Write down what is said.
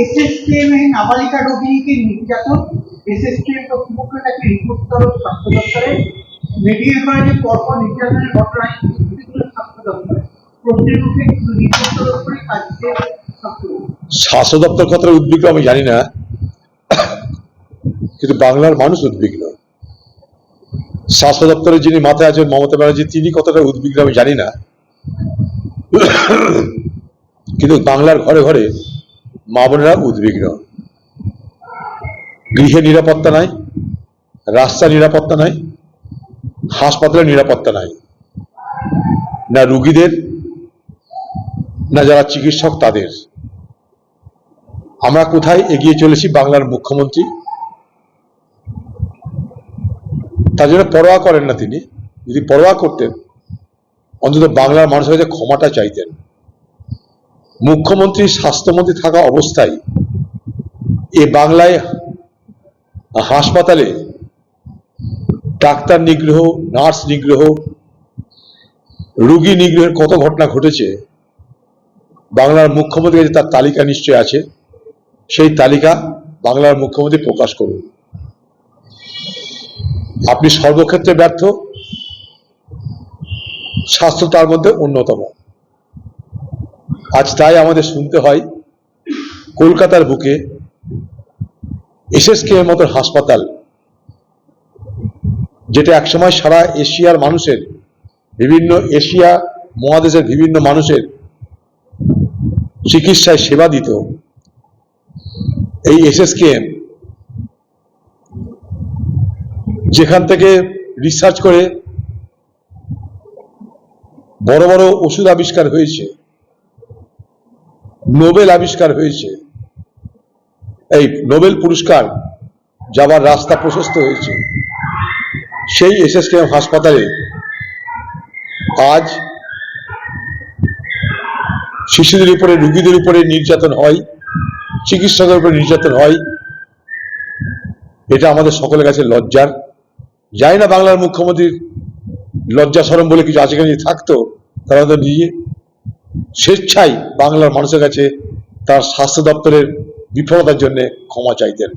SSKM নাবালিকা রোগীকে নির্যাতন। এসএসকেএম রিপোর্ট করো স্বাস্থ্য দপ্তরে। মেডিকেল কলেজে পরপর নির্যাতনের ঘটনায় স্বাস্থ্য দপ্তরে। স্বাস্থ্য দপ্তর। কতটা উদ্বিগ্ন আমি জানি না। কিন্তু বাংলার মানুষ উদ্বিগ্ন। স্বাস্থ্য দপ্তরের যিনি মাথায় আছেন মমতা ব্যানার্জি, তিনি কতটা উদ্বিগ্ন আমি জানি না। কিন্তু বাংলার ঘরে ঘরে মা বোনেরা উদ্বিগ্ন। গৃহে নিরাপত্তা নাই রাস্তা নিরাপত্তা নাই, হাসপাতালে নিরাপত্তা নাই। না রুগীদের, না যারা চিকিৎসক তাদের। আমরা কোথায় এগিয়ে চলেছি বাংলার মুখ্যমন্ত্রী? তার জন্য পরোয়া করেন না তিনি। যদি পরোয়া করতেন, অন্তত বাংলার মানুষের কাছে ক্ষমাটা চাইতেন। মুখ্যমন্ত্রী স্বাস্থ্যমন্ত্রী থাকা অবস্থায় এ বাংলায় হাসপাতালে ডাক্তার নিগ্রহ, নার্স নিগ্রহ, রুগী নিগ্রহের কত ঘটনা ঘটেছে, বাংলার মুখ্যমন্ত্রী কাছে তার তালিকা নিশ্চয় আছে। সেই তালিকা বাংলার মুখ্যমন্ত্রী প্রকাশ করুন। আপনি সর্বক্ষেত্রে ব্যর্থ, স্বাস্থ্য তার মধ্যে অন্যতম। আজ তাই আমাদের শুনতে হয়, কলকাতার বুকে এসএসকে এর মতো হাসপাতাল, যেটা একসময় সারা এশিয়ার মানুষের, বিভিন্ন এশিয়া মহাদেশের বিভিন্ন মানুষের চিকিৎসায় সেবা দিত। এই এসএসকেএম যেখান থেকে রিসার্চ করে বড় বড় ওষুধ আবিষ্কার হয়েছে। নোবেল আবিষ্কার হয়েছে। এই নোবেল পুরস্কার যাবার রাস্তা প্রশস্ত হয়েছে। সেই এসএসকেএম হাসপাতালে আজ শিশুদের উপরে, রুগীদের উপরে নির্যাতন হয়, চিকিৎসকের উপরে নির্যাতন হয়। এটা আমাদের সকলের কাছে লজ্জার। যাই না বাংলার মুখ্যমন্ত্রীর লজ্জা সরম বলে কিছু যদি থাকতো তারা তো নিজে স্বেচ্ছায় বাংলার মানুষের কাছে তার স্বাস্থ্য দপ্তরের বিফলতার জন্য ক্ষমা চাইতেন।